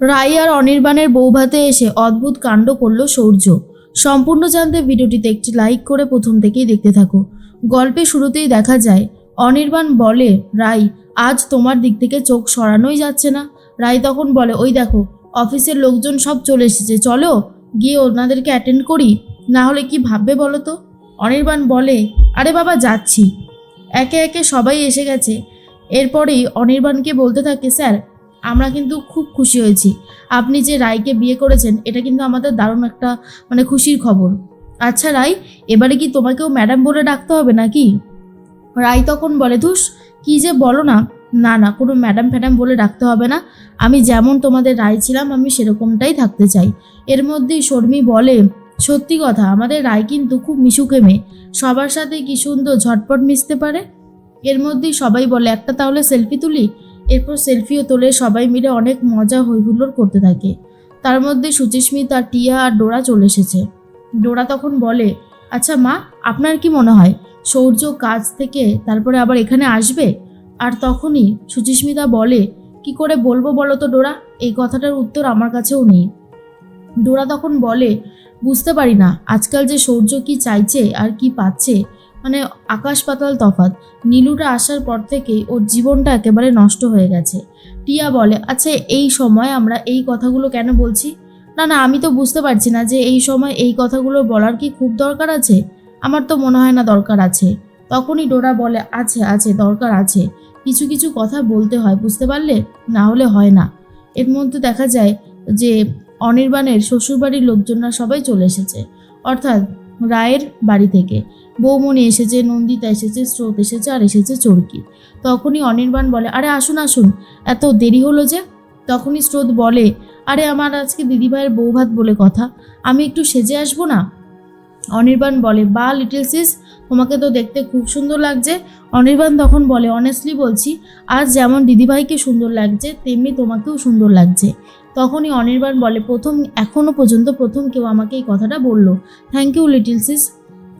রাই আর অনির্বাণের বৌভাতে এসে অদ্ভুত কাণ্ড করল সৌর্য। সম্পূর্ণ জানতে ভিডিওটিতে একটি লাইক করে প্রথম থেকেই দেখতে থাকো। গল্পে শুরুতেই দেখা যায়, অনির্বাণ বলে, রাই, আজ তোমার দিক থেকে চোখ সরানোই যাচ্ছে না। রাই তখন বলে, ওই দেখো, অফিসের লোকজন সব চলে এসেছে, চলো, গিয়ে ওনাদেরকে অ্যাটেন্ড করি, না হলে কি ভাববে বলো তো? অনির্বাণ বলে, আরে বাবা, যাচ্ছি। একে একে সবাই এসে গেছে। এরপরেই অনির্বাণকে বলতে থাকে, স্যার আমরা কিন্তু খুব খুশি হয়েছি। আপনি যে রায়কে বিয়ে করেছেন, এটা কিন্তু আমাদের দারুণ একটা মানে খুশির খবর। আচ্ছা রাই এবারে কি তোমাকেও ম্যাডাম বলে ডাকতে হবে নাকি? রাই তখন বলে, ধুস, কি যে বলো না। না না, কোনো ম্যাডাম ফ্যাডাম বলে ডাকতে হবে না। আমি যেমন তোমাদের রায় ছিলাম, আমি সেরকমটাই থাকতে চাই। এর মধ্যেই শর্মী বলে, সত্যি কথা, আমাদের রায় কিন্তু খুব মিশুকে মেয়ে। সবার সাথে কি সুন্দর ঝটপট মিশতে পারে? এর মধ্যেই সবাই বলে, একটা তাহলে সেলফি তুলি? এরপর সেলফিও তোলে, সবাই মিলে অনেক মজা হৈহুল্লোড় করতে থাকে। তার মধ্যে সুচিস্মিতা, টিয়া আর ডোরা চলে এসেছে। ডোরা তখন বলে আচ্ছা মা, আপনার কি মনে হয়, সৌর্য কাজ থেকে তারপরে আবার এখানে আসবে? আর তখনই সুচিস্মিতা বলে, কি করে বলব বলো তো ডোরা, এই কথাটার উত্তর আমার কাছেও নেই। ডোরা তখন বলে, বুঝতে পারি না, আজকাল যে সৌর্য কি চাইছে আর কি পাচ্ছে মানে আকাশ পাতাল তফাৎ। নীলুটা আসার পর থেকেই ওর জীবনটা একেবারে নষ্ট হয়ে গেছে। টিয়া বলে আচ্ছা এই সময় আমরা এই কথাগুলো কেন বলছি? না না, আমি তো বুঝতে পারছি না যে এই সময় এই কথাগুলো বলার কি খুব দরকার আছে। আমার তো মনে হয় না দরকার আছে। তখনই ডোরা বলে, আছে আছে, দরকার আছে। কিছু কিছু কথা বলতে হয়, বুঝতে পারলে? না হলে হয় না। এর মধ্যে দেখা যায় যে অনির্বাণের শ্বশুরবাড়ির লোকজনরা সবাই চলে এসেছে, অর্থাৎ রায়ের বাড়ি থেকে। বৌমণি এসেছে, নন্দিতা এসেছে, স্রোত এসেছে আর এসেছে চরকি। তখনই অনির্বাণ বলে, আরে, আসুন আসুন, এত দেরি হলো যে? তখনই স্রোত বলে, আরে, আমার আজকে দিদিভাইয়ের বউ ভাত বলে কথা, আমি একটু সেজে আসব না? অনির্বাণ বলে, বা, লিটল সিস, তোমাকে তো দেখতে খুব সুন্দর লাগছে। অনির্বাণ তখন বলে, অনেস্টলি বলছি, আজ যেমন দিদিভাইকে সুন্দর লাগছে, তেমনি তোমাকেও সুন্দর লাগছে। তখনই অনির্বাণ বলে, প্রথম এখনও পর্যন্ত প্রথম কেউ আমাকে এই কথাটা বলল। Thank you, little sis.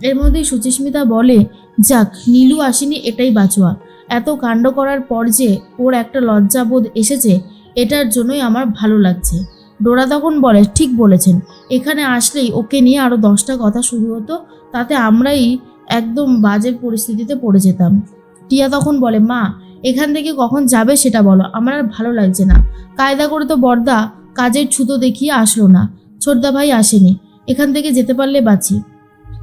এর মধ্যেই সুচিস্মিতা বলে, যাক, নীলু আসেনি, এটাই বাঁচোয়া। এত কাণ্ড করার পর যে ওর একটা লজ্জাবোধ এসেছে, এটার জন্যই আমার ভালো লাগছে। ডোরা তখন বলে, ঠিক বলেছেন। এখানে আসলেই ওকে নিয়ে আরও দশটা কথা শুরু হতো, তাতে আমরাই একদম বাজে পরিস্থিতিতে পড়ে যেতাম। টিয়া তখন বলে, মা, এখান থেকে কখন যাবে সেটা বলো, আমার আর ভালো লাগছে না। কায়দা করে তো বর্দা কাজের ছুতো দেখিয়ে আসলো না। ছোটদা ভাই আসেনি। এখান থেকে যেতে পারলে বাঁচি।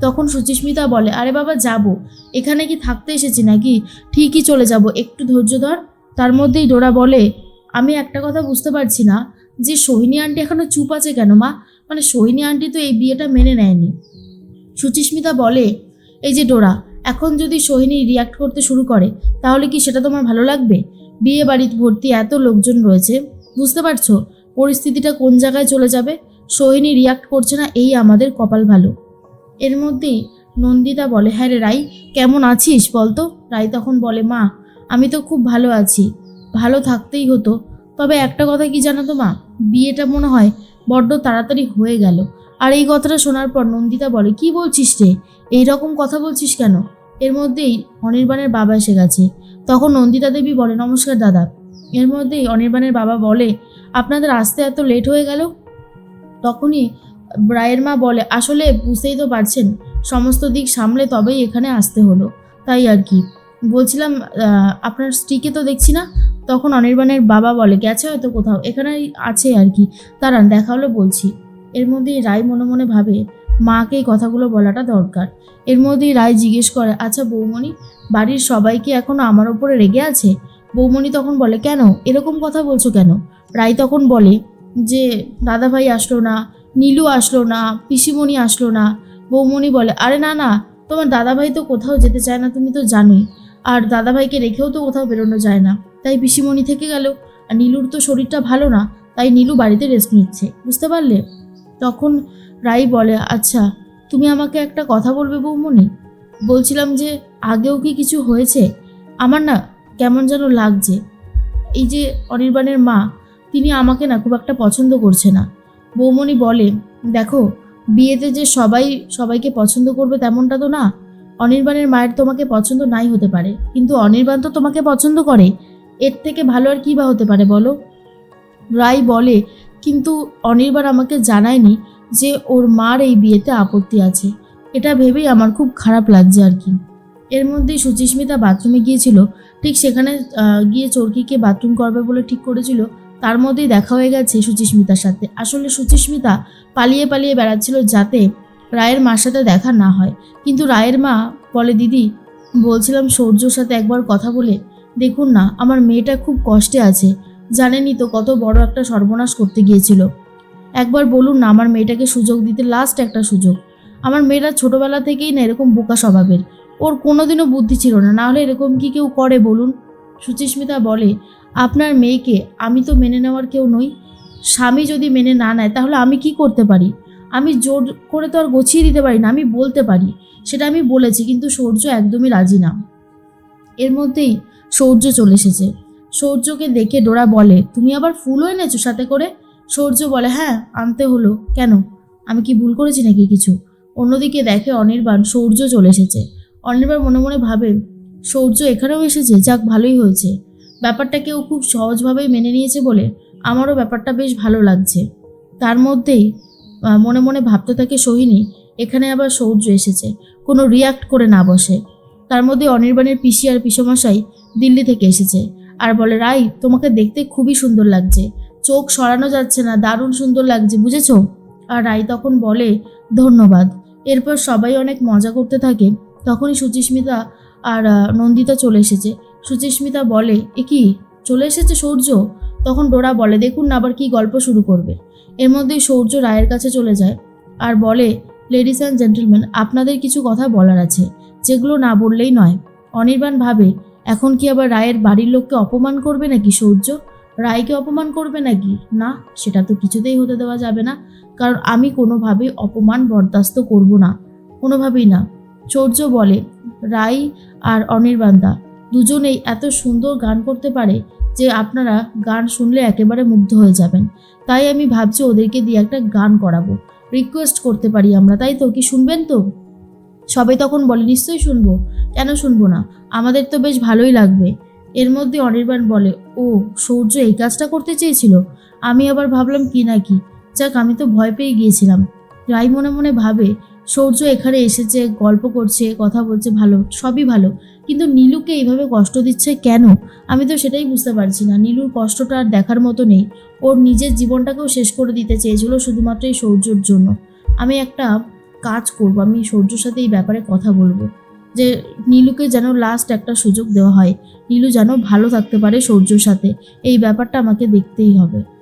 তখন সুচিস্মিতা বলে, আরে বাবা, যাব। এখানে কি থাকতে এসেছি নাকি? ঠিকই চলে যাব। একটু ধৈর্য ধর। তার মধ্যেই ডোরা বলে, আমি একটা কথা বুঝতে পারছি না, যে সোহিনী আন্টি এখনও চুপ আছে কেন মা? মানে সোহিনী আন্টি তো এই বিয়েটা মেনে নেয়নি। সুচিস্মিতা বলে, এই যে ডোরা, এখন যদি সোহিনী রিয়াক্ট করতে শুরু করে, তাহলে কি সেটা তোমার ভালো লাগবে? বিয়ে বাড়িতে ভর্তি এত লোকজন রয়েছে, বুঝতে পারছ? পরিস্থিতিটা কোন জায়গায় চলে যাবে? সোহিনী রিয়াক্ট করছে না, এই আমাদের কপাল ভালো। এর মধ্যেই নন্দিতা বলে হ্যাঁ রে রাই, কেমন আছিস বলতো? রাই তখন বলে, মা, আমি তো খুব ভালো আছি, ভালো থাকতেই হতো। তবে একটা কথা কি জানো তো মা, বিয়েটা মনে হয় বড্ড তাড়াতাড়ি হয়ে গেল। আর এই কথাটা শোনার পর নন্দিতা বলে, কি বলছিস রে? এই রকম কথা বলছিস কেন? এর মধ্যেই অনির্বাণের বাবা এসে গেছে। তখন নন্দিতা দেবী বলে, নমস্কার দাদা। এর মধ্যেই অনির্বাণের বাবা বলে, আপনাদের আসতে এত লেট হয়ে গেল? তখনই রায়ের মা বলে, আসলে বুঝতেই তো পারছেন, সমস্ত দিক সামলে তবেই এখানে আসতে হলো। তাই আর কি। বলছিলাম আপনার স্ত্রীকে তো দেখছি না? তখন অনির্বাণের বাবা বলে, গেছে হয়তো কোথাও এখানে আছে আর কি। দাঁড়ান, দেখা হলো বলছি। এর মধ্যেই রায় মনে মনে ভাবে, মাকে এই কথাগুলো বলাটা দরকার। এর মধ্যেই রায় জিজ্ঞেস করে আচ্ছা বৌমণি, বাড়ির সবাই কি এখনও আমার ওপরে রেগে আছে? বৌমণি তখন বলে, কেন? এরকম কথা বলছো কেন? রায় তখন বলে, যে দাদাভাই আসলো না নীলু আসলো না, পিসিমণি আসলো না, বৌমণি বলে, আরে না না, তোমার দাদাভাই তো কোথাও যেতে চায় না, তুমি তো জানোই। আর দাদাভাইকে রেখেও তো কোথাও বেরোনো যায় না। তাই পিসিমণি থেকে গেল। আর নীলুর তো শরীরটা ভালো না, তাই নীলু বাড়িতে রেস্ট নিচ্ছে। বুঝতে পারলে? তখন রাই বলে আচ্ছা তুমি আমাকে একটা কথা বলবে বৌমণি? বলছিলাম যে, আগেও কি কিছু হয়েছে? আমার না কেমন যেন লাগছে। এই যে অনির্বাণের মা, তিনি আমাকে না খুব একটা পছন্দ করছে না। বৌমণি বলে, দেখো, বিয়েতে যে সবাই সবাইকে পছন্দ করবে তেমনটা তো না। অনির্বাণের মায়ের তোমাকে পছন্দ নাই হতে পারে, কিন্তু অনির্বাণ তো তোমাকে পছন্দ করে। এর থেকে ভালো আর কী বা হতে পারে বলো? রায় বলে, কিন্তু অনির্বাণ আমাকে জানায়নি যে ওর মার এই বিয়েতে আপত্তি আছে। এটা ভেবেই আমার খুব খারাপ লাগছে আর কি। এর মধ্যেই সুচিস্মিতা বাথরুমে গিয়েছিল। ঠিক সেখানে গিয়ে চর্কিকে বাথরুম করবে বলে ঠিক করেছিল। তার মধ্যেই দেখা হয়ে গেছে সুচিস্মিতার সাথে। আসলে সুচিস্মিতা পালিয়ে পালিয়ে বেড়াচ্ছিল যাতে রায়ের মার সাথে দেখা না হয়। কিন্তু রায়ের মা বলে, দিদি, বলছিলাম সৌর্যর সাথে একবার কথা বলে দেখুন না, আমার মেয়েটা খুব কষ্টে আছে। জানেনই তো কত বড় একটা সর্বনাশ করতে গিয়েছিল। একবার বলুন না, আমার মেয়েটাকে সুযোগ দিতে লাস্ট একটা সুযোগ। আমার মেয়েটা ছোটবেলা থেকেই না এরকম বোকা স্বভাবের। ওর কোনোদিনও বুদ্ধি ছিল না। নাহলে এরকম কি কেউ করে বলুন? সুচিস্মিতা বলে আপনার মেয়েকে আমি তো মেনে নেওয়ার কেউ নই। স্বামী যদি মেনে না নেয়, তাহলে আমি কি করতে পারি? আমি জোর করে তো আর গছিয়ে দিতে পারি না, আমি বলতে পারি। সেটা আমি বলেছি, কিন্তু সৌর্য একদমই রাজি না। এর মধ্যেই সৌর্য চলে এসেছে। সৌর্যকে দেখে ডোরা বলে, তুমি আবার ফুলও এনেছো সাথে করে? সৌর্য বলে হ্যাঁ আনতে হলো। কেন? আমি কি ভুল করেছি নাকি কিছু? অন্যদিকে দেখে অনির্বাণ, সৌর্য চলে এসেছে। অনির্বাণ মনে মনে ভাবে, সৌর্য এখানেও এসেছে? যাক, ভালোই হয়েছে। ব্যাপারটা কেউ খুব সহজভাবেই মেনে নিয়েছে বলে আমারও ব্যাপারটা বেশ ভালো লাগছে। তার মধ্যেই মনে মনে ভাবতে থাকে সোহিনী, এখানে আবার সৌর্য এসেছে, কোনো রিয়াক্ট করে না বসে। তার মধ্যে অনির্বাণের পিসি আর পিসমশাই দিল্লি থেকে এসেছে। আর বলে, রাই, তোমাকে দেখতে খুবই সুন্দর লাগছে। চোখ সরানো যাচ্ছে না, দারুণ সুন্দর লাগছে, বুঝেছ? আর রাই তখন বলে, ধন্যবাদ। এরপর সবাই অনেক মজা করতে থাকে। তখনই সুচিস্মিতা আর নন্দিতা চলে এসেছে। সুচিস্মিতা বলে, এ কি? চলে এসেছে সৌর্য? তখন ডোরা বলে, দেখুন না আবার কি গল্প শুরু করবে। এর মধ্যেই সৌর্য রায়ের কাছে চলে যায় আর বলে লেডিস অ্যান্ড জেন্টলম্যান আপনাদের কিছু কথা বলার আছে, যেগুলো না বললেই নয়। অনির্বাণ ভাবে, এখন কি আবার রায়ের বাড়ির লোককে অপমান করবে নাকি সৌর্য? রায়কে অপমান করবে নাকি? না, সেটা তো কিছুতেই হতে দেওয়া যাবে না, কারণ আমি কোনোভাবেই অপমান বরদাস্ত করব না, কোনোভাবেই না। সৌর্য বলে রাই আর অনির্বাণদা দুজনেই এত সুন্দর গান করতে পারে যে আপনারা গান শুনলে একেবারে মুগ্ধ হয়ে যাবেন। তাই আমি ভাবছি ওদেরকে দিয়ে একটা গান করাবো। রিকোয়েস্ট করতে পারি আমরা, তাই তো? কি শুনবেন তো? সবাই তখন বলে, নিশ্চয়ই শুনব। কেন শুনব না? আমাদের তো বেশ ভালোই লাগবে। এর মধ্যে অনির্বাণ বলে, ও, সৌর্য এই কাজটা করতে চেয়েছিল? আমি আবার ভাবলাম, কি না কি? যাক, আমি তো ভয় পেয়ে গিয়েছিলাম। রাই মনে মনে ভাবে সৌর্য এখানে এসেছে, গল্প করছে, কথা বলছে, ভালো, সবই ভালো। কিন্তু নীলুকে এইভাবে কষ্ট দিচ্ছে কেন? আমি তো সেটাই বুঝতে পারছি না। নীলুর কষ্টটা আর দেখার মতো নেই। ওর নিজের জীবনটাকেও শেষ করে দিতে চেয়েছিল শুধুমাত্র এই সৌর্যর জন্য। আমি একটা কাজ করব, আমি সৌর্যর সাথে এই ব্যাপারে কথা বলব। যে নীলুকে যেন লাস্ট একটা সুযোগ দেওয়া হয়। নীলু যেন ভালো থাকতে পারে সৌর্যর সাথে। এই ব্যাপারটা আমাকে দেখতেই হবে।